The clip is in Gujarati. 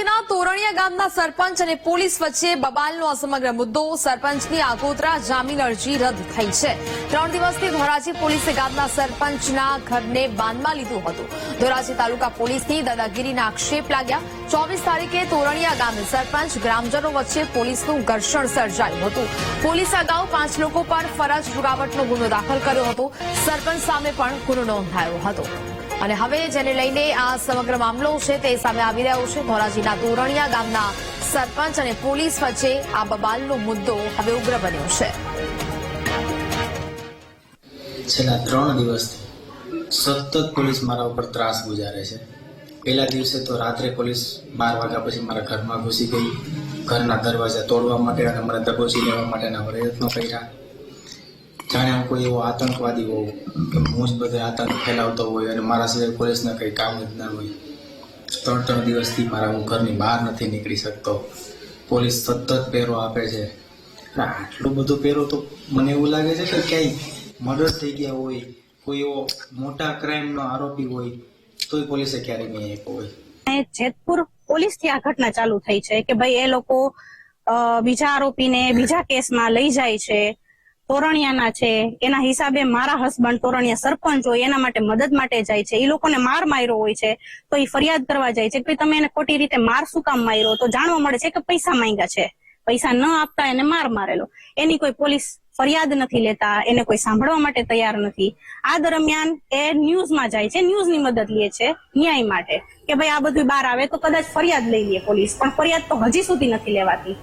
ધોરાજીના તોરણિયા ગામના સરપંચ અને પોલીસ વચ્ચે બબાલનો આ સમગ્ર મુદ્દો સરપંચની આગોતરા જામીન અરજી રદ થઈ છે. ત્રણ દિવસથી ધોરાજી પોલીસે ગામના સરપંચના ઘરને બાંધમાં લીધું હતું. ધોરાજી તાલુકા પોલીસની દાદાગીરીના આક્ષેપ લાગ્યા. ચોવીસ તારીખે તોરણિયા ગામે સરપંચ ગ્રામજનો વચ્ચે પોલીસનું ઘર્ષણ સર્જાયું હતું. પોલીસ અગાઉ પાંચ લોકો પર ફરજ રૂકાવટનો ગુનો દાખલ કર્યો હતો. સરપંચ સામે પણ ગુનો નોંધાયો હતો. અને હવે જેને લઈને આ સમગ્ર મામલો છે તે સામે આવી રહ્યો છે. ધોરાજીના તોરણિયા ગામના સરપંચ અને પોલીસ વચ્ચે આ બબાલનો મુદ્દો હવે ઉગ્ર બન્યો છે. છેલ્લા ત્રણ દિવસથી સતત પોલીસ મારા ઉપર ત્રાસ ગુજારે છે. પહેલા દિવસે તો રાત્રે પોલીસ બાર વાગ્યા પછી મારા ઘરમાં ઘૂસી ગઈ. ઘરના દરવાજા તોડવા માટે અને મને દબોચી લેવા માટેના પ્રયત્નો કર્યા. જાણે હું કોઈ એવો આતંકવાદી હોઉં, કે હું બધે આતંક ફેલાવતો હોય અને મારા સિવાય પોલીસના કંઈ કામ જ ના હોય. ત્રણ ત્રણ દિવસથી મારા હું ઘરની બહાર નથી નીકળી શકતો. પોલીસ સતત પહેરો આપે છે. આટલું બધું પહેરો તો મને એવું લાગે છે કે ક્યાંય મર્ડર થઈ ગયા હોય, કોઈ એવો મોટા ક્રાઇમનો આરોપી હોય, તોય પોલીસે ક્યારેય નહીં આપ્યો હોય. જેતપુર પોલીસથી આ ઘટના ચાલુ થઈ છે કે ભાઈ એ લોકો બીજા આરોપીને બીજા કેસમાં લઈ જાય છે. તોરણિયાના છે. એના હિસાબે મારા હસબન્ડ તોરણિયા સરપંચ હોય, એના માટે મદદ માટે જાય છે. એ લોકોને માર માર્યો હોય છે, તો એ ફરિયાદ કરવા જાય છે કે તમે એને ખોટી રીતે માર શું કામ માર્યો? તો જાણવા મળે છે કે પૈસા માંગ્યા છે. પૈસા ન આપતા એને માર મારેલો. એની કોઈ પોલીસ ફરિયાદ નથી લેતા, એને કોઈ સાંભળવા માટે તૈયાર નથી. આ દરમિયાન એ ન્યૂઝમાં જાય છે, ન્યૂઝની મદદ લે છે ન્યાય માટે. કે ભાઈ આ બધું બહાર આવે તો કદાચ ફરિયાદ લઈ લે પોલીસ. પણ ફરિયાદ તો હજી સુધી નથી લેવાતી.